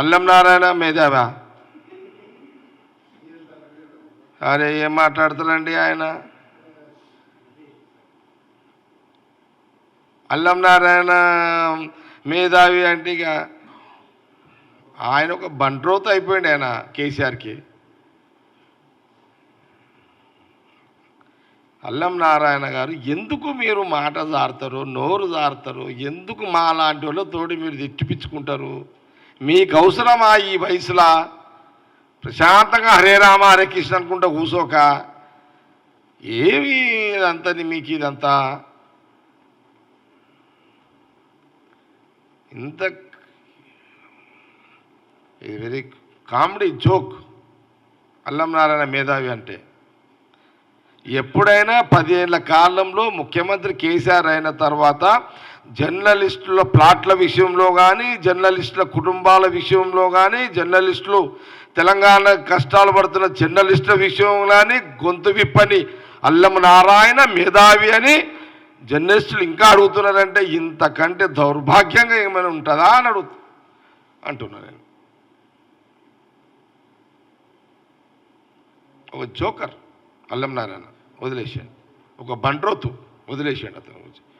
అల్లం నారాయణ మేధావా? అరే ఏం మాట్లాడతారండి ఆయన? అల్లం నారాయణ మేధావి అంటే ఇక ఆయన ఒక బంట్రోత్ అయిపోయింది ఆయన కేసీఆర్కి. అల్లం నారాయణ గారు ఎందుకు మీరు మాట జారుతారు నోరు జారుతారు ఎందుకు మా లాంటి వాళ్ళతో మీరు తిట్టిపించుకుంటారు? మీకు అవసరమా ఈ వయసులో? ప్రశాంతంగా హరే రామ హరే కృష్ణ అనుకుంటా కూసోక ఏమి ఇదంతా మీకు ఇదంతా ఇంత ఇది వెరీ కామెడీ జోక్. అల్లం నారాయణ మేధావి అంటే. ఎప్పుడైనా పదేళ్ళ కాలంలో ముఖ్యమంత్రి కేసీఆర్ అయిన తర్వాత జర్నలిస్టుల ప్లాట్ల విషయంలో కానీ జర్నలిస్టుల కుటుంబాల విషయంలో కానీ జర్నలిస్టులు తెలంగాణ కష్టాలు పడుతున్న జర్నలిస్టుల విషయం కానీ గొంతు విప్పని అల్లం నారాయణ మేధావి అని జర్నలిస్టులు ఇంకా అడుగుతున్నారంటే ఇంతకంటే దౌర్భాగ్యంగా ఏమైనా ఉంటుందా అని అడుగు అంటున్నా నేను. ఒక జోకర్ అల్లం నారాయణ. వదిలేసాడు ఒక బండ్రోతు వదిలేసాడు అతను.